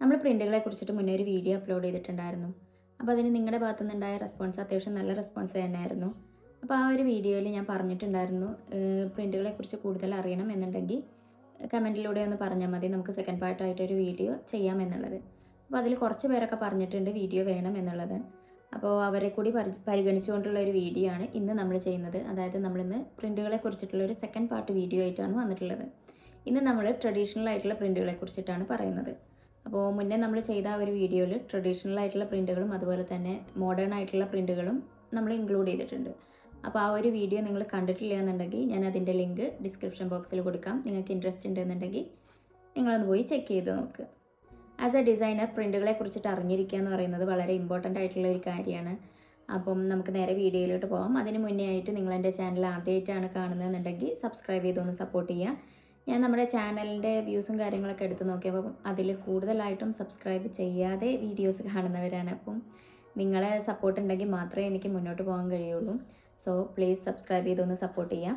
നമ്മൾ പ്രിന്റുകളെ കുറിച്ചിട്ട് മുന്നേ ഒരു വീഡിയോ അപ്ലോഡ് ചെയ്തിട്ടുണ്ടായിരുന്നു. അപ്പോൾ അതിന് നിങ്ങളുടെ ഭാഗത്തു നിന്നുണ്ടായ റെസ്പോൺസ് അത്യാവശ്യം നല്ല റെസ്പോൺസ് തന്നെയായിരുന്നു. അപ്പോൾ ആ ഒരു വീഡിയോയിൽ ഞാൻ പറഞ്ഞിട്ടുണ്ടായിരുന്നു പ്രിന്റുകളെ കുറിച്ച് കൂടുതൽ അറിയണം എന്നുണ്ടെങ്കിൽ കമന്റിലൂടെ ഒന്ന് പറഞ്ഞാൽ മതി. നമുക്ക് സെക്കൻഡ് പാർട്ടായിട്ടൊരു വീഡിയോ ചെയ്യാമെന്നുള്ളത് അപ്പോൾ അതിൽ കുറച്ച് പേരൊക്കെ പറഞ്ഞിട്ടുണ്ട് വീഡിയോ വേണം എന്നുള്ളത്. അപ്പോൾ അവരെ കൂടി പരി പരിഗണിച്ചുകൊണ്ടുള്ള ഒരു വീഡിയോ ആണ് ഇന്ന് നമ്മൾ ചെയ്യുന്നത്. അതായത് നമ്മളിന്ന് പ്രിന്റുകളെ കുറിച്ചിട്ടുള്ള ഒരു സെക്കൻഡ് പാർട്ട് വീഡിയോ ആയിട്ടാണ് വന്നിട്ടുള്ളത്. ഇന്ന് നമ്മൾ ട്രഡീഷണൽ ആയിട്ടുള്ള പ്രിന്റുകളെ കുറിച്ചിട്ടാണ് പറയുന്നത്. അപ്പോൾ മുന്നേ നമ്മൾ ചെയ്ത ആ ഒരു വീഡിയോയിൽ ട്രഡീഷണൽ ആയിട്ടുള്ള പ്രിന്റുകളും അതുപോലെ തന്നെ മോഡേൺ ആയിട്ടുള്ള പ്രിന്റുകളും നമ്മൾ ഇൻക്ലൂഡ് ചെയ്തിട്ടുണ്ട്. അപ്പോൾ ആ ഒരു വീഡിയോ നിങ്ങൾ കണ്ടിട്ടില്ല എന്നുണ്ടെങ്കിൽ ഞാൻ അതിന്റെ ലിങ്ക് ഡിസ്ക്രിപ്ഷൻ ബോക്സിൽ കൊടുക്കാം. നിങ്ങൾക്ക് ഇൻട്രസ്റ്റ് ഉണ്ട് ഉണ്ടെന്നുണ്ടെങ്കിൽ നിങ്ങളൊന്ന് പോയി ചെക്ക് ചെയ്ത് നോക്ക്. ആസ് എ ഡിസൈനർ പ്രിന്റുകളെ കുറിച്ചിട്ട് അറിഞ്ഞിരിക്കുക എന്ന് പറയുന്നത് വളരെ ഇമ്പോർട്ടന്റ് ആയിട്ടുള്ള ഒരു കാര്യമാണ്. അപ്പം നമുക്ക് നേരെ വീഡിയോയിലോട്ട് പോകാം അതിന് മുന്നേ ആയിട്ട് നിങ്ങൾ എന്റെ ചാനൽ ആദ്യമായിട്ടാണ് കാണുന്നതെന്നുണ്ടെങ്കിൽ സബ്സ്ക്രൈബ് ചെയ്തൊന്ന് സപ്പോർട്ട് ചെയ്യുക. ഞാൻ നമ്മുടെ ചാനലിന്റെ വ്യൂസും കാര്യങ്ങളൊക്കെ എടുത്ത് നോക്കിയപ്പോൾ അതിൽ കൂടുതലായിട്ടും സബ്സ്ക്രൈബ് ചെയ്യാതെ വീഡിയോസ് കാണുന്നവരാണ്. അപ്പം നിങ്ങളെ സപ്പോർട്ട് ഉണ്ടെങ്കിൽ മാത്രമേ എനിക്ക് മുന്നോട്ട് പോകാൻ കഴിയുള്ളൂ. സോ പ്ലീസ് സബ്സ്ക്രൈബ് ചെയ്തൊന്ന് സപ്പോർട്ട് ചെയ്യാം.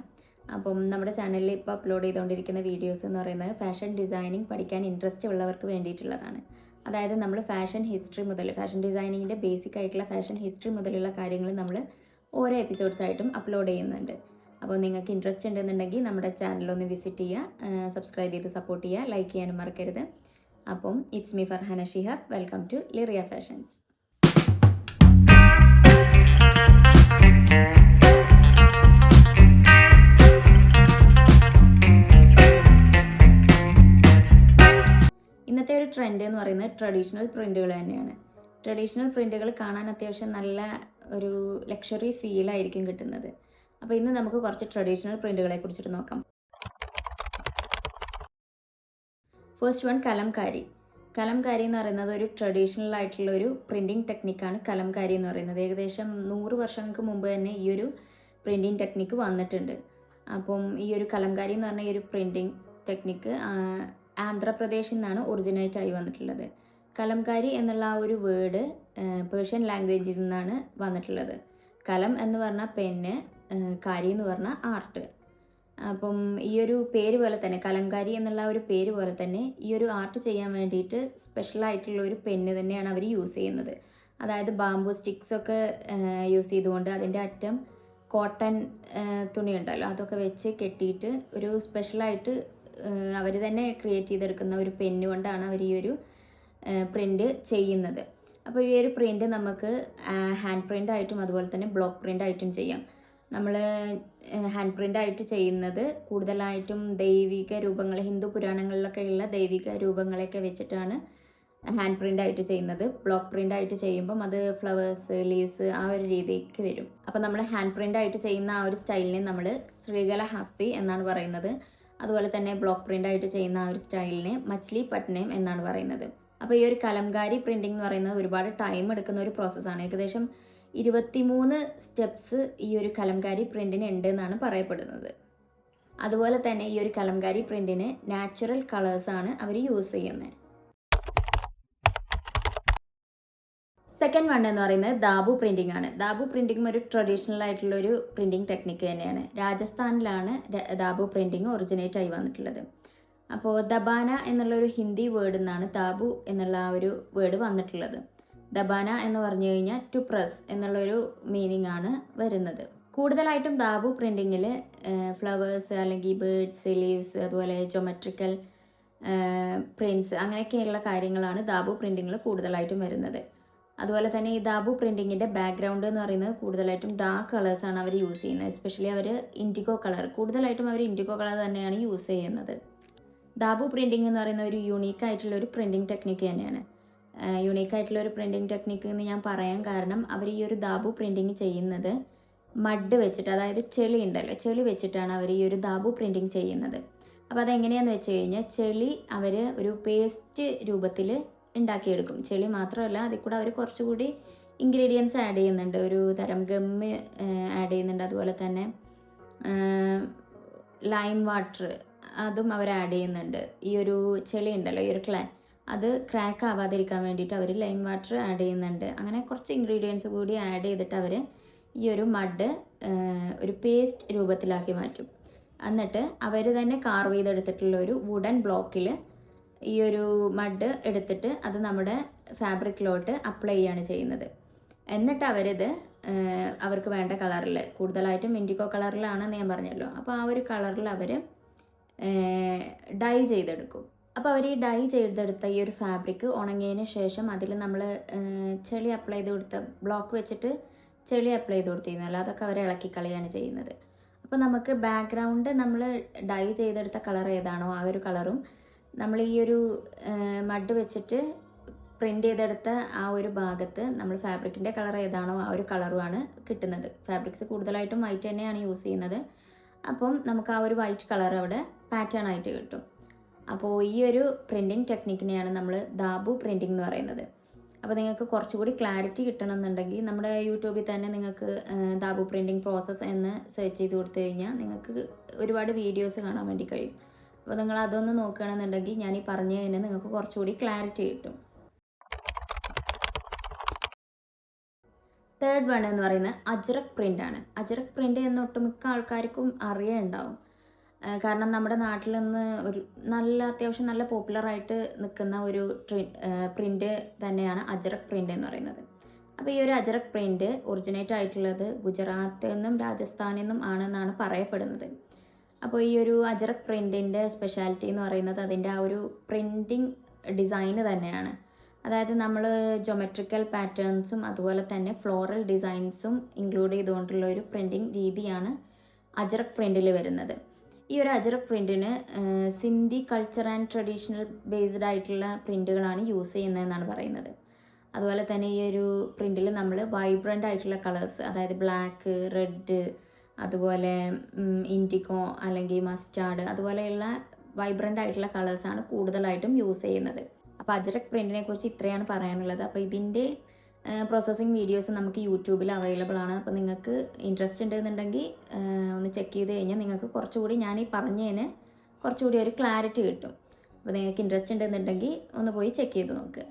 അപ്പം നമ്മുടെ ചാനലിൽ ഇപ്പോൾ അപ്ലോഡ് ചെയ്തുകൊണ്ടിരിക്കുന്ന വീഡിയോസ് എന്ന് പറയുന്നത് ഫാഷൻ ഡിസൈനിങ് പഠിക്കാൻ ഇൻട്രസ്റ്റ് ഉള്ളവർക്ക് വേണ്ടിയിട്ടുള്ളതാണ്. അതായത് നമ്മൾ ഫാഷൻ ഹിസ്റ്ററി മുതൽ ഫാഷൻ ഡിസൈനിങ്ങിന്റെ ബേസിക് ആയിട്ടുള്ള ഫാഷൻ ഹിസ്റ്ററി മുതലുള്ള കാര്യങ്ങൾ നമ്മൾ ഓരോ എപ്പിസോഡ്സായിട്ടും അപ്ലോഡ് ചെയ്യുന്നുണ്ട്. അപ്പോൾ നിങ്ങൾക്ക് ഇൻട്രസ്റ്റ് ഉണ്ടെന്നുണ്ടെങ്കിൽ നമ്മുടെ ചാനലൊന്ന് വിസിറ്റ് ചെയ്യുക സബ്സ്ക്രൈബ് ചെയ്ത് സപ്പോർട്ട് ചെയ്യുക ലൈക്ക് ചെയ്യാനും മറക്കരുത്. അപ്പം it's me Farhana Shihab welcome to Liria Fashions ഇന്നത്തെ ഒരു ട്രെൻഡ് എന്ന് പറയുന്നത് തന്നെയാണ്. കാണാൻ നല്ല ഒരു ലക്ഷറി കിട്ടുന്നത്. അപ്പോൾ ഇന്ന് നമുക്ക് കുറച്ച് ട്രഡീഷണൽ പ്രിന്റുകളെ കുറിച്ചിട്ട് നോക്കാം. First one Kalamkari. കലംകാരി എന്ന് പറയുന്നത് ഒരു ട്രഡീഷണൽ ആയിട്ടുള്ള ഒരു പ്രിന്റിങ് ടെക്നിക്കാണ് കലംകാരി എന്ന് പറയുന്നത്. ഏകദേശം നൂറ് വർഷങ്ങൾക്ക് മുമ്പ് തന്നെ ഈ ഒരു പ്രിന്റിങ് ടെക്നിക്ക് വന്നിട്ടുണ്ട്. അപ്പം ഈ ഒരു കലംകാരി എന്ന് പറഞ്ഞ ഈ ഒരു പ്രിന്റിങ് ടെക്നിക്ക് ആന്ധ്രാപ്രദേശിൽ നിന്നാണ് ഒറിജിനേറ്റ് ആയി വന്നിട്ടുള്ളത്. കലംകാരി എന്നുള്ള ആ ഒരു വേർഡ് പേർഷ്യൻ ലാംഗ്വേജിൽ നിന്നാണ് വന്നിട്ടുള്ളത്. കലം എന്ന് പറഞ്ഞാൽ പെന്ന് കാരി എന്ന് പറഞ്ഞാൽ ആർട്ട്. അപ്പം ഈ ഒരു പേര് പോലെ തന്നെ കലങ്കാരി എന്നുള്ള ഒരു പേര് പോലെ തന്നെ ഈ ഒരു ആർട്ട് ചെയ്യാൻ വേണ്ടിയിട്ട് സ്പെഷ്യലായിട്ടുള്ള ഒരു പെന്ന് തന്നെയാണ് അവർ യൂസ് ചെയ്യുന്നത്. അതായത് ബാംബു സ്റ്റിക്സ് ഒക്കെ യൂസ് ചെയ്തുകൊണ്ട് അതിന്റെ അറ്റം കോട്ടൺ തുണി ഉണ്ടല്ലോ അതൊക്കെ വെച്ച് കെട്ടിയിട്ട് ഒരു സ്പെഷ്യലായിട്ട് അവർ തന്നെ ക്രിയേറ്റ് ചെയ്തെടുക്കുന്ന ഒരു പെന്ന് കൊണ്ടാണ് അവർ ഈ ഒരു പ്രിന്റ് ചെയ്യുന്നത്. അപ്പോൾ ഈ ഒരു പ്രിന്റ് നമുക്ക് ഹാൻഡ് പ്രിന്റ് ആയിട്ടും അതുപോലെ തന്നെ ബ്ലോക്ക് പ്രിന്റ് ആയിട്ടും ചെയ്യാം. നമ്മൾ ഹാൻഡ് പ്രിന്റ് ആയിട്ട് ചെയ്യുന്നത് കൂടുതലായിട്ടും ദൈവിക രൂപങ്ങൾ ഹിന്ദു പുരാണങ്ങളിലൊക്കെ ഉള്ള ദൈവിക രൂപങ്ങളെയൊക്കെ വെച്ചിട്ടാണ് ഹാൻഡ് പ്രിന്റ് ആയിട്ട് ചെയ്യുന്നത്. ബ്ലോക്ക് പ്രിന്റ് ആയിട്ട് ചെയ്യുമ്പം അത് ഫ്ലവേഴ്സ് ലീവ്സ് ആ ഒരു രീതിക്ക് വരും. അപ്പോൾ നമ്മൾ ഹാൻഡ് പ്രിന്റ് ആയിട്ട് ചെയ്യുന്ന ആ ഒരു സ്റ്റൈലിനെ നമ്മൾ ശ്രീകല ഹസ്തി എന്നാണ് പറയുന്നത്. അതുപോലെ തന്നെ ബ്ലോക്ക് പ്രിന്റ് ആയിട്ട് ചെയ്യുന്ന ആ ഒരു സ്റ്റൈലിനെ മച്ലി പട്നയം എന്നാണ് പറയുന്നത്. അപ്പോൾ ഈ ഒരു കലംകാരി പ്രിന്റിംഗ് എന്ന് പറയുന്നത് ഒരുപാട് ടൈം എടുക്കുന്ന ഒരു പ്രോസസ്സാണ്. ഏകദേശം ഇരുപത്തിമൂന്ന് സ്റ്റെപ്സ് ഈ ഒരു കലംകാരി പ്രിന്റിന് ഉണ്ട് എന്നാണ് പറയപ്പെടുന്നത്. അതുപോലെ തന്നെ ഈ ഒരു കലംകാരി പ്രിന്റിന് നാച്ചുറൽ കളേഴ്സാണ് അവർ യൂസ് ചെയ്യുന്നത് സെക്കൻഡ് വൺ എന്ന് പറയുന്നത് ദാബു പ്രിന്റിംഗ് ആണ്. ദാബു പ്രിന്റിംഗ് ഒരു ട്രഡീഷണൽ ആയിട്ടുള്ള ഒരു പ്രിന്റിംഗ് ടെക്നിക്ക് തന്നെയാണ്. രാജസ്ഥാനിലാണ് ദാബു പ്രിന്റിംഗ് ഒറിജിനേറ്റ് ആയി വന്നിട്ടുള്ളത്. അപ്പോൾ ദബാന എന്നുള്ള ഒരു ഹിന്ദി വേർഡിൽ നിന്നാണ് ദാബു എന്നുള്ള ആ ഒരു വേർഡ് വന്നിട്ടുള്ളത്. ദബാന എന്ന് പറഞ്ഞു കഴിഞ്ഞാൽ ടു പ്രസ് എന്നുള്ളൊരു മീനിങ് ആണ് വരുന്നത്. കൂടുതലായിട്ടും ദാബു പ്രിന്റിങ്ങിൽ ഫ്ലവേഴ്സ് അല്ലെങ്കിൽ ബേഡ്സ് ലീവ്സ് അതുപോലെ ജോമെട്രിക്കൽ പ്രിൻസ് അങ്ങനെയൊക്കെയുള്ള കാര്യങ്ങളാണ് ദാബു പ്രിന്റിങ്ങിൽ കൂടുതലായിട്ടും വരുന്നത്. അതുപോലെ തന്നെ ഈ ദാബു പ്രിന്റിങ്ങിന്റെ ബാക്ക്ഗ്രൗണ്ട് എന്ന് പറയുന്നത് കൂടുതലായിട്ടും ഡാർക്ക് കളേഴ്സാണ് അവർ യൂസ് ചെയ്യുന്നത്. എസ്പെഷ്യലി അവർ ഇൻഡിഗോ കളർ കൂടുതലായിട്ടും അവർ ഇൻഡിഗോ കളർ തന്നെയാണ് യൂസ് ചെയ്യുന്നത്. ദാബു പ്രിന്റിംഗ് എന്ന് പറയുന്ന ഒരു യുണീക്ക് ആയിട്ടുള്ള ഒരു പ്രിന്റിംഗ് ടെക്നിക്ക് തന്നെയാണ്. യുണീക്ക് ആയിട്ടുള്ള ഒരു പ്രിന്റിങ് ടെക്നിക്ക് എന്ന് ഞാൻ പറയാൻ കാരണം അവർ ഈ ഒരു ദാബു പ്രിന്റിങ് ചെയ്യുന്നത് മഡ് വെച്ചിട്ട് അതായത് ചെളി ഉണ്ടല്ലോ ചെളി വെച്ചിട്ടാണ് അവർ ഈ ഒരു ദാബു പ്രിന്റിങ് ചെയ്യുന്നത്. അപ്പോൾ അതെങ്ങനെയാണെന്ന് വെച്ച് കഴിഞ്ഞാൽ ചെളി അവർ ഒരു പേസ്റ്റ് രൂപത്തിൽ ഉണ്ടാക്കിയെടുക്കും. ചെളി മാത്രമല്ല അതിൽ കൂടെ അവർ കുറച്ചുകൂടി ഇൻഗ്രീഡിയൻസ് ആഡ് ചെയ്യുന്നുണ്ട്. ഒരു തരം ഗമ്മ് ആഡ് ചെയ്യുന്നുണ്ട്. അതുപോലെ തന്നെ ലൈം വാട്ടർ അതും അവർ ആഡ് ചെയ്യുന്നുണ്ട്. ഈ ഒരു ചെളി ഉണ്ടല്ലോ ഈ ഒരു ക്ലേ അത് ക്രാക്ക് ആവാതിരിക്കാൻ വേണ്ടിയിട്ട് അവർ ലൈം വാട്ടർ ആഡ് ചെയ്യുന്നുണ്ട്. അങ്ങനെ കുറച്ച് ഇൻഗ്രീഡിയൻസ് കൂടി ആഡ് ചെയ്തിട്ട് അവർ ഈ ഒരു മഡ് ഒരു പേസ്റ്റ് രൂപത്തിലാക്കി മാറ്റും. എന്നിട്ട് അവർ തന്നെ കാർവ് ചെയ്തെടുത്തിട്ടുള്ള ഒരു വുഡൻ ബ്ലോക്കിൽ ഈ ഒരു മഡ് എടുത്തിട്ട് അത് നമ്മുടെ ഫാബ്രിക്കിലോട്ട് അപ്ലൈ ചെയ്യാണ് ചെയ്യുന്നത്. എന്നിട്ട് അവരിത് അവർക്ക് വേണ്ട കളറിൽ കൂടുതലായിട്ടും ഇൻഡിക്കോ കളറിലാണെന്ന് ഞാൻ പറഞ്ഞല്ലോ. അപ്പോൾ ആ ഒരു കളറിൽ അവർ ഡൈ ചെയ്തെടുക്കും. അപ്പോൾ അവർ ഈ ഡൈ ചെയ്തെടുത്ത ഈ ഒരു ഫാബ്രിക് ഉണങ്ങിയതിന് ശേഷം അതിൽ നമ്മൾ ചെളി അപ്ലൈ ചെയ്ത് കൊടുത്ത ബ്ലോക്ക് വെച്ചിട്ട് ചെളി അപ്ലൈ ചെയ്ത് കൊടുത്തിരുന്നല്ലോ അതൊക്കെ അവർ ഇളക്കി കളയാണ് ചെയ്യുന്നത്. അപ്പോൾ നമുക്ക് ബാക്ക്ഗ്രൗണ്ട് നമ്മൾ ഡൈ ചെയ്തെടുത്ത കളർ ഏതാണോ ആ ഒരു കളറും നമ്മൾ ഈ ഒരു മഡ് വെച്ചിട്ട് പ്രിന്റ് ചെയ്തെടുത്ത ആ ഒരു ഭാഗത്ത് നമ്മൾ ഫാബ്രിക്കിന്റെ കളർ ഏതാണോ ആ ഒരു കളറുമാണ് കിട്ടുന്നത്. ഫാബ്രിക്സ് കൂടുതലായിട്ടും വൈറ്റ് തന്നെയാണ് യൂസ് ചെയ്യുന്നത്. അപ്പം നമുക്ക് ആ ഒരു വൈറ്റ് കളർ അവിടെ പാറ്റേൺ ആയിട്ട് കിട്ടും. അപ്പോൾ ഈ ഒരു പ്രിന്റിങ് ടെക്നിക്കിനെയാണ് നമ്മൾ ദാബു പ്രിന്റിംഗ് എന്ന് പറയുന്നത്. അപ്പോൾ നിങ്ങൾക്ക് കുറച്ചുകൂടി ക്ലാരിറ്റി കിട്ടണമെന്നുണ്ടെങ്കിൽ നമ്മുടെ യൂട്യൂബിൽ തന്നെ നിങ്ങൾക്ക് ദാബു പ്രിന്റിംഗ് പ്രോസസ്സ് എന്ന് സെർച്ച് ചെയ്ത് കൊടുത്തു കഴിഞ്ഞാൽ നിങ്ങൾക്ക് ഒരുപാട് വീഡിയോസ് കാണാൻ വേണ്ടി കഴിയും. അപ്പോൾ നിങ്ങൾ അതൊന്ന് നോക്കുകയാണെന്നുണ്ടെങ്കിൽ ഞാൻ ഈ പറഞ്ഞു പറഞ്ഞതിന് നിങ്ങൾക്ക് കുറച്ചുകൂടി ക്ലാരിറ്റി കിട്ടും. തേർഡ് വൺ എന്ന് പറയുന്നത് അജ്രക് പ്രിന്റ് ആണ്. അജ്രക് പ്രിന്റ് എന്ന് ഒട്ടുമിക്ക ആൾക്കാർക്കും അറിയുണ്ടാവും. കാരണം നമ്മുടെ നാട്ടിൽ നിന്ന് ഒരു നല്ല അത്യാവശ്യം നല്ല പോപ്പുലർ ആയിട്ട് നിൽക്കുന്ന ഒരു പ്രിന്റ് തന്നെയാണ് അജറക് പ്രിന്റ് എന്ന് പറയുന്നത്. അപ്പോൾ ഈ ഒരു അജറക് പ്രിന്റ് ഒറിജിനേറ്റ് ആയിട്ടുള്ളത് ഗുജറാത്തിൽ നിന്നും രാജസ്ഥാനിൽ നിന്നും ആണെന്നാണ് പറയപ്പെടുന്നത്. അപ്പോൾ ഈ ഒരു അജറക് പ്രിന്റിന്റെ സ്പെഷ്യാലിറ്റി എന്ന് പറയുന്നത് അതിന്റെ ആ ഒരു പ്രിന്റിങ് ഡിസൈന് തന്നെയാണ്. അതായത് നമ്മൾ ജോമെട്രിക്കൽ പാറ്റേൺസും അതുപോലെ തന്നെ ഫ്ലോറൽ ഡിസൈൻസും ഇൻക്ലൂഡ് ചെയ്തുകൊണ്ടുള്ള ഒരു പ്രിന്റിങ് രീതിയാണ് അജറക് പ്രിന്റിൽ വരുന്നത്. ഈ ഒരു Ajrak പ്രിന്റിന് Sindhi culture and traditional based ആയിട്ടുള്ള പ്രിന്റുകളാണ് യൂസ് ചെയ്യുന്നതെന്നാണ് പറയുന്നത്. അതുപോലെ തന്നെ ഈ ഒരു പ്രിന്റിൽ നമ്മൾ വൈബ്രന്റ് ആയിട്ടുള്ള കളേഴ്സ് അതായത് ബ്ലാക്ക് റെഡ് അതുപോലെ ഇൻഡിക്കോ അല്ലെങ്കിൽ മസ്റ്റാർഡ് അതുപോലെയുള്ള വൈബ്രന്റ് ആയിട്ടുള്ള കളേഴ്സാണ് കൂടുതലായിട്ടും യൂസ് ചെയ്യുന്നത്. അപ്പോൾ അജറക് പ്രിന്റിനെ കുറിച്ച് ഇത്രയാണ് പറയാനുള്ളത്. അപ്പോൾ ഇതിന്റെ പ്രോസസ്സിങ് വീഡിയോസ് നമുക്ക് യൂട്യൂബിൽ അവൈലബിൾ ആണ്. അപ്പോൾ നിങ്ങൾക്ക് ഇൻട്രസ്റ്റ് ഉണ്ടെന്നുണ്ടെങ്കിൽ ഒന്ന് ചെക്ക് ചെയ്ത് കഴിഞ്ഞാൽ നിങ്ങൾക്ക് കുറച്ചുകൂടി ഞാൻ ഈ പറഞ്ഞതിന് കുറച്ചുകൂടി ഒരു ക്ലാരിറ്റി കിട്ടും. അപ്പോൾ നിങ്ങൾക്ക് ഇൻട്രസ്റ്റ് ഉണ്ടെന്നുണ്ടെങ്കിൽ ഒന്ന് പോയി ചെക്ക് ചെയ്ത് നോക്ക്.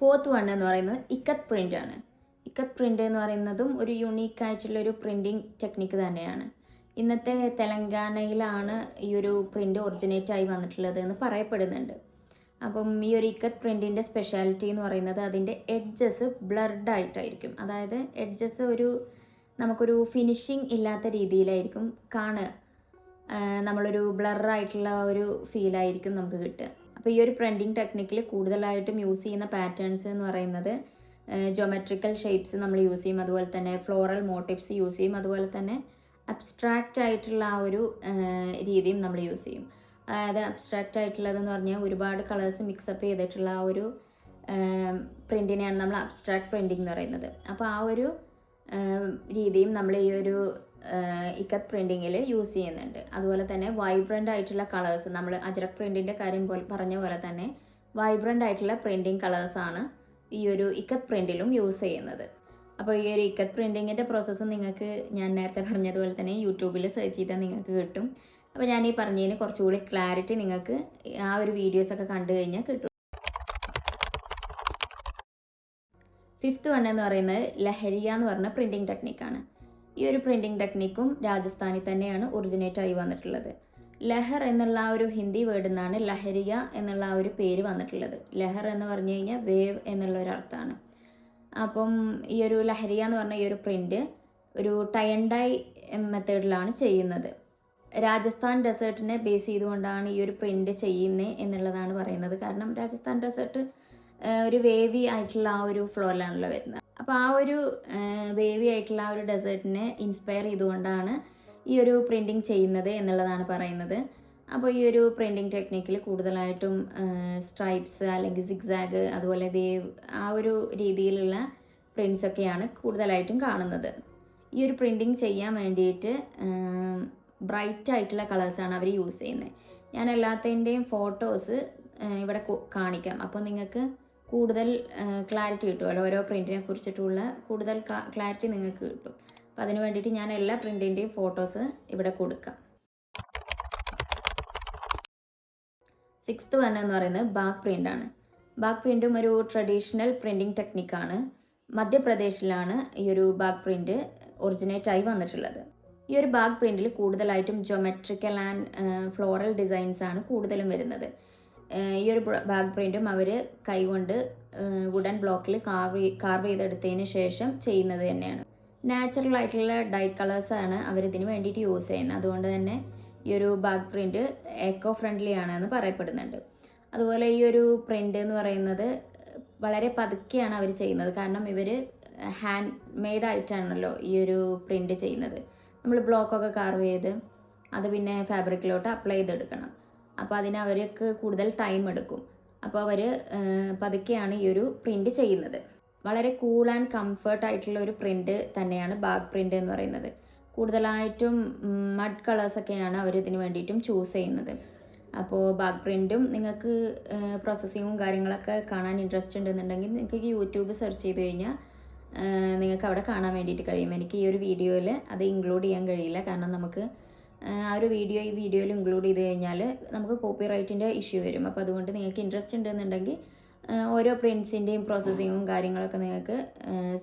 ഫോർത്ത് വൺ എന്ന് പറയുന്നത് ഇക്കത്ത് പ്രിന്റ് ആണ്. ഇക്കത്ത് പ്രിന്റ് എന്ന് പറയുന്നതും ഒരു യുണീക്ക് ആയിട്ടുള്ള ഒരു പ്രിന്റിങ് ടെക്നിക്ക് തന്നെയാണ്. ഇന്നത്തെ തെലങ്കാനയിലാണ് ഈ ഒരു പ്രിന്റ് ഒറിജിനേറ്റ് ആയി വന്നിട്ടുള്ളത് എന്ന് പറയപ്പെടുന്നുണ്ട്. അപ്പം ഈ ഒരു ഇക്കത്ത് പ്രിന്റിന്റെ സ്പെഷ്യാലിറ്റി എന്ന് പറയുന്നത് അതിന്റെ എഡ്ജസ് ബ്ലർഡ് ആയിട്ടായിരിക്കും. അതായത് എഡ്ജസ് ഒരു നമുക്കൊരു ഫിനിഷിങ് ഇല്ലാത്ത രീതിയിലായിരിക്കും കാണുക. നമ്മളൊരു ബ്ലറായിട്ടുള്ള ഒരു ഫീലായിരിക്കും നമുക്ക് കിട്ടുക. അപ്പോൾ ഈ ഒരു പ്രിന്റിങ് ടെക്നിക്കിൽ കൂടുതലായിട്ടും യൂസ് ചെയ്യുന്ന പാറ്റേൺസ് എന്ന് പറയുന്നത് ജോമെട്രിക്കൽ ഷേപ്സ് നമ്മൾ യൂസ് ചെയ്യും. അതുപോലെ തന്നെ ഫ്ലോറൽ മോട്ടീവ്സ് യൂസ് ചെയ്യും. അതുപോലെ തന്നെ അബ്സ്ട്രാക്റ്റ് ആയിട്ടുള്ള ആ ഒരു രീതിയും നമ്മൾ യൂസ് ചെയ്യും. അതായത് അബ്സ്ട്രാക്റ്റ് ആയിട്ടുള്ളതെന്ന് പറഞ്ഞാൽ ഒരുപാട് കളേഴ്സ് മിക്സപ്പ് ചെയ്തിട്ടുള്ള ആ ഒരു പ്രിന്റിനെയാണ് നമ്മൾ അബ്സ്ട്രാക്ട് പ്രിന്റിംഗ് എന്ന് പറയുന്നത്. അപ്പോൾ ആ ഒരു രീതിയും നമ്മൾ ഈ ഒരു ഇക്കത്ത് പ്രിന്റിങ്ങിൽ യൂസ് ചെയ്യുന്നുണ്ട്. അതുപോലെ തന്നെ വൈബ്രന്റ് ആയിട്ടുള്ള കളേഴ്സ് നമ്മൾ അജറക് പ്രിന്റിന്റെ കാര്യം പോലെ പറഞ്ഞ പോലെ തന്നെ വൈബ്രന്റ് ആയിട്ടുള്ള പ്രിന്റിങ് കളേഴ്സാണ് ഈ ഒരു ഇക്കത്ത് പ്രിന്റിലും യൂസ് ചെയ്യുന്നത്. അപ്പോൾ ഈ ഒരു ഇക്കത്ത് പ്രിന്റിങ്ങിന്റെ പ്രോസസ്സും നിങ്ങൾക്ക് ഞാൻ നേരത്തെ പറഞ്ഞതുപോലെ തന്നെ യൂട്യൂബിൽ സെർച്ച് ചെയ്താൽ നിങ്ങൾക്ക് കിട്ടും. അപ്പോൾ ഞാൻ ഈ പറഞ്ഞതിന് കുറച്ചുകൂടി ക്ലാരിറ്റി നിങ്ങൾക്ക് ആ ഒരു വീഡിയോസൊക്കെ കണ്ടു കഴിഞ്ഞാൽ കിട്ടും. ഫിഫ്ത്ത് വൺ എന്ന് പറയുന്നത് ലഹരിയ എന്ന് പറഞ്ഞ പ്രിന്റിങ് ടെക്നിക്കാണ് ഈ ഒരു പ്രിന്റിങ് ടെക്നിക്കും രാജസ്ഥാനിൽ തന്നെയാണ് ഒറിജിനേറ്റ് ആയി വന്നിട്ടുള്ളത്. ലഹർ എന്നുള്ള ആ ഒരു ഹിന്ദി വേർഡിൽ നിന്നാണ് ലഹരിയ എന്നുള്ള ആ ഒരു പേര് വന്നിട്ടുള്ളത്. ലഹർ എന്ന് പറഞ്ഞു കഴിഞ്ഞാൽ വേവ് എന്നുള്ള ഒരു അർത്ഥമാണ് അപ്പം ഈ ഒരു ലഹരിയ എന്ന് പറഞ്ഞ ഈ ഒരു പ്രിന്റ് ഒരു ടയൻഡായി മെത്തേഡിലാണ് ചെയ്യുന്നത്. രാജസ്ഥാൻ ഡെസേർട്ടിനെ ബേസ് ചെയ്തുകൊണ്ടാണ് ഈ ഒരു പ്രിന്റ് ചെയ്യുന്നത് എന്നുള്ളതാണ് പറയുന്നത്. കാരണം രാജസ്ഥാൻ ഡെസേർട്ട് ഒരു വേവി ആയിട്ടുള്ള ആ ഒരു ഫ്ലോറിലാണല്ലോ വരുന്നത്. അപ്പോൾ ആ ഒരു വേവി ആയിട്ടുള്ള ആ ഒരു ഡെസേർട്ടിനെ ഇൻസ്പയർ ചെയ്തുകൊണ്ടാണ് ഈ ഒരു പ്രിന്റിങ് ചെയ്യുന്നത് എന്നുള്ളതാണ് പറയുന്നത്. അപ്പോൾ ഈ ഒരു പ്രിന്റിങ് ടെക്നിക്കിൽ കൂടുതലായിട്ടും സ്ട്രൈപ്സ് അല്ലെങ്കിൽ സിഗ്സാഗ് അതുപോലെ വേവ് ആ ഒരു രീതിയിലുള്ള പ്രിൻസൊക്കെയാണ് കൂടുതലായിട്ടും കാണുന്നത്. ഈ ഒരു പ്രിന്റിങ് ചെയ്യാൻ വേണ്ടിയിട്ട് ബ്രൈറ്റ് ആയിട്ടുള്ള കളേഴ്സാണ് അവർ യൂസ് ചെയ്യുന്നത് ഞാൻ എല്ലാത്തിന്റെയും ഫോട്ടോസ് ഇവിടെ കാണിക്കാം. അപ്പോൾ നിങ്ങൾക്ക് കൂടുതൽ ക്ലാരിറ്റി കിട്ടുമല്ലോ ഓരോ പ്രിന്റിനെ കുറിച്ചിട്ടുള്ള കൂടുതൽ ക്ലാരിറ്റി നിങ്ങൾക്ക് കിട്ടും. അപ്പോൾ അതിന് വേണ്ടിയിട്ട് ഞാൻ എല്ലാ പ്രിന്റിന്റെയും ഫോട്ടോസ് ഇവിടെ കൊടുക്കാം. സിക്സ്ത് വൺ എന്ന് പറയുന്നത് ബാക്ക് പ്രിന്റ് ആണ്. ബാക്ക് പ്രിന്റും ഒരു ട്രഡീഷണൽ പ്രിന്റിംഗ് ടെക്നിക്കാണ് മധ്യപ്രദേശിലാണ് ഈ ഒരു ബാക്ക് പ്രിന്റ് ഒറിജിനേറ്റ് ആയി വന്നിട്ടുള്ളത്. ഈ ഒരു ബാഗ് പ്രിന്റിൽ കൂടുതലായിട്ടും ജോമെട്രിക്കൽ ആൻഡ് ഫ്ലോറൽ ഡിസൈൻസ് ആണ് കൂടുതലും വരുന്നത്. ഈ ഒരു ബാഗ് പ്രിന്റും അവർ കൈകൊണ്ട് വുഡൻ ബ്ലോക്കിൽ കാർവ് കാർവ് ചെയ്തെടുത്തതിന് ശേഷം ചെയ്യുന്നത് തന്നെയാണ്. നാച്ചുറൽ ആയിട്ടുള്ള ഡൈ കളേഴ്സാണ് അവർ ഇതിന് വേണ്ടിയിട്ട് യൂസ് ചെയ്യുന്നത്. അതുകൊണ്ട് തന്നെ ഈ ഒരു ബാഗ് പ്രിന്റ് എക്കോ ഫ്രണ്ട്ലി ആണെന്ന് പറയപ്പെടുന്നുണ്ട്. അതുപോലെ ഈ ഒരു പ്രിന്റ് എന്ന് പറയുന്നത് വളരെ പതുക്കെയാണ് അവർ ചെയ്യുന്നത്. കാരണം ഇവർ ഹാൻഡ് മെയ്ഡ് ആയിട്ടാണല്ലോ ഈ ഒരു പ്രിന്റ് ചെയ്യുന്നത്. നമ്മൾ ബ്ലോക്കൊക്കെ കാർവ് ചെയ്ത് അത് പിന്നെ ഫാബ്രിക്കിലോട്ട് അപ്ലൈ ചെയ്തെടുക്കണം. അപ്പോൾ അതിന് അവർക്ക് കൂടുതൽ ടൈം എടുക്കും. അപ്പോൾ അവർ പതുക്കെയാണ് ഈ ഒരു പ്രിന്റ് ചെയ്യുന്നത്. വളരെ കൂൾ ആൻഡ് കംഫർട്ട് ആയിട്ടുള്ള ഒരു പ്രിന്റ് തന്നെയാണ് ബാഗ് പ്രിന്റ് എന്ന് പറയുന്നത്. കൂടുതലായിട്ടും മഡ് കളേഴ്സൊക്കെയാണ് അവർ ഇതിന് വേണ്ടിയിട്ടും ചൂസ് ചെയ്യുന്നത്. അപ്പോൾ ബാഗ് പ്രിന്റും നിങ്ങൾക്ക് പ്രോസസ്സിങ്ങും കാര്യങ്ങളൊക്കെ കാണാൻ ഇൻട്രസ്റ്റ് ഉണ്ടെന്നുണ്ടെങ്കിൽ നിങ്ങൾക്ക് യൂട്യൂബ് സെർച്ച് ചെയ്ത് കഴിഞ്ഞാൽ നിങ്ങൾക്ക് അവിടെ കാണാൻ വേണ്ടിയിട്ട് കഴിയും. എനിക്ക് ഈ ഒരു വീഡിയോയിൽ അത് ഇൻക്ലൂഡ് ചെയ്യാൻ കഴിയില്ല. കാരണം നമുക്ക് ആ ഒരു വീഡിയോ ഈ വീഡിയോയിൽ ഇൻക്ലൂഡ് ചെയ്ത് കഴിഞ്ഞാൽ നമുക്ക് കോപ്പി റൈറ്റിന്റെ ഇഷ്യൂ വരും. അപ്പോൾ അതുകൊണ്ട് നിങ്ങൾക്ക് ഇൻട്രസ്റ്റ് ഉണ്ടെന്നുണ്ടെങ്കിൽ ഓരോ പ്രിൻസിന്റെയും പ്രോസസ്സിങ്ങും കാര്യങ്ങളൊക്കെ നിങ്ങൾക്ക്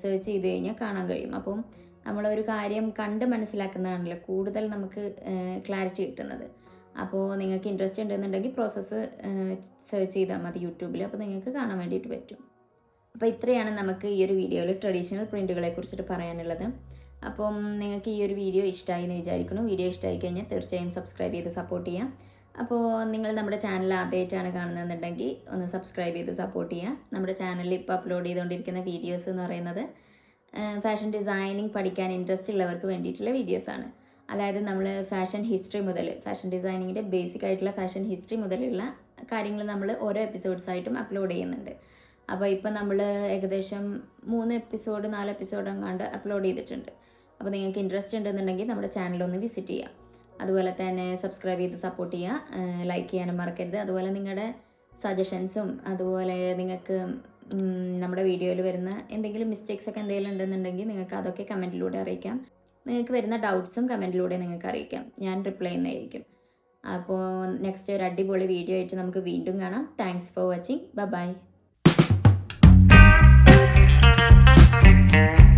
സെർച്ച് ചെയ്ത് കഴിഞ്ഞാൽ കാണാൻ കഴിയും. അപ്പം നമ്മളൊരു കാര്യം കണ്ട് മനസ്സിലാക്കുന്നതാണല്ലോ കൂടുതൽ നമുക്ക് ക്ലാരിറ്റി കിട്ടുന്നത്. അപ്പോൾ നിങ്ങൾക്ക് ഇൻട്രസ്റ്റ് ഉണ്ടെന്നുണ്ടെങ്കിൽ പ്രോസസ്സ് സെർച്ച് ചെയ്താൽ മതി യൂട്യൂബിൽ. അപ്പോൾ നിങ്ങൾക്ക് കാണാൻ വേണ്ടിയിട്ട് പറ്റും. അപ്പോൾ ഇത്രയാണ് നമുക്ക് ഈ ഒരു വീഡിയോയിൽ ട്രഡീഷണൽ പ്രിന്റുകളെ കുറിച്ചിട്ട് പറയാനുള്ളത്. അപ്പം നിങ്ങൾക്ക് ഈ ഒരു വീഡിയോ ഇഷ്ടമായി എന്ന് വിചാരിക്കുന്നു. വീഡിയോ ഇഷ്ടമായി കഴിഞ്ഞാൽ തീർച്ചയായും സബ്സ്ക്രൈബ് ചെയ്ത് സപ്പോർട്ട് ചെയ്യാം. അപ്പോൾ നിങ്ങൾ നമ്മുടെ ചാനൽ ആദ്യമായിട്ടാണ് കാണുന്നതെന്നുണ്ടെങ്കിൽ ഒന്ന് സബ്സ്ക്രൈബ് ചെയ്ത് സപ്പോർട്ട് ചെയ്യുക നമ്മുടെ ചാനലിൽ ഇപ്പോൾ അപ്ലോഡ് ചെയ്തുകൊണ്ടിരിക്കുന്ന വീഡിയോസ് എന്ന് പറയുന്നത് ഫാഷൻ ഡിസൈനിങ് പഠിക്കാൻ ഇൻട്രസ്റ്റ് ഉള്ളവർക്ക് വേണ്ടിയിട്ടുള്ള വീഡിയോസാണ് അതായത് നമ്മൾ ഫാഷൻ ഹിസ്റ്ററി മുതൽ ഫാഷൻ ഡിസൈനിങ്ങിന്റെ ബേസിക് ആയിട്ടുള്ള ഫാഷൻ ഹിസ്റ്ററി മുതലുള്ള കാര്യങ്ങൾ നമ്മൾ ഓരോ എപ്പിസോഡ്സായിട്ടും അപ്ലോഡ് ചെയ്യുന്നുണ്ട്. അപ്പോൾ ഇപ്പം നമ്മൾ ഏകദേശം മൂന്ന് എപ്പിസോഡ് നാല് എപ്പിസോഡ് എങ്ങാണ്ട് അപ്ലോഡ് ചെയ്തിട്ടുണ്ട്. അപ്പോൾ നിങ്ങൾക്ക് ഇൻട്രസ്റ്റ് ഉണ്ടെന്നുണ്ടെങ്കിൽ നമ്മുടെ ചാനൽ ഒന്ന് വിസിറ്റ് ചെയ്യാം. അതുപോലെ തന്നെ സബ്സ്ക്രൈബ് ചെയ്ത് സപ്പോർട്ട് ചെയ്യുക ലൈക്ക് ചെയ്യാനും മറക്കരുത്. അതുപോലെ നിങ്ങളുടെ സജഷൻസും അതുപോലെ നിങ്ങൾക്ക് നമ്മുടെ വീഡിയോയിൽ വരുന്ന എന്തെങ്കിലും മിസ്റ്റേക്സ് ഒക്കെ എന്തെങ്കിലും ഉണ്ടെന്നുണ്ടെങ്കിൽ നിങ്ങൾക്ക് അതൊക്കെ കമന്റിലൂടെ അറിയിക്കാം. നിങ്ങൾക്ക് വരുന്ന ഡൗട്ട്സും കമന്റിലൂടെ നിങ്ങൾക്ക് അറിയിക്കാം. ഞാൻ റിപ്ലൈ ചെയ്യുന്നതായിരിക്കും. അപ്പോൾ നെക്സ്റ്റ് ഒരു അടിപൊളി വീഡിയോ ആയിട്ട് നമുക്ക് വീണ്ടും കാണാം. Thanks for watching bye Thank you.